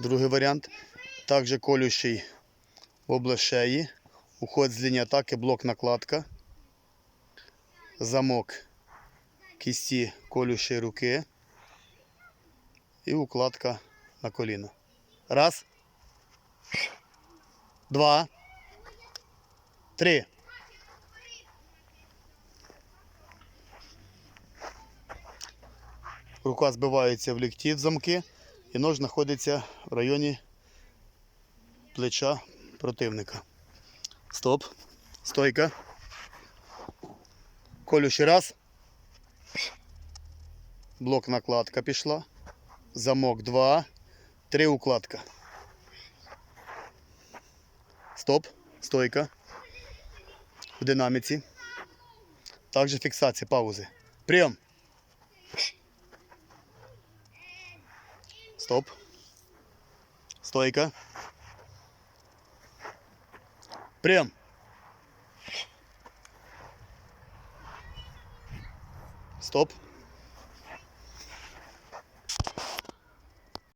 Другий варіант. Також колющий в область шеї. Уход з лінії атаки, блок накладка. Замок кісті колющої руки. І укладка на коліно. Раз. Два. Три. Рука збивається в лікті в замки, і нож знаходиться в районі плеча противника. Стоп. Стойка. Колю ще раз. Блок накладка пішла. Замок 2. 3 укладка. Стоп. Стойка. В динаміці. Також фіксація, паузи. Прийом. Стоп. Стойка. Прям. Стоп.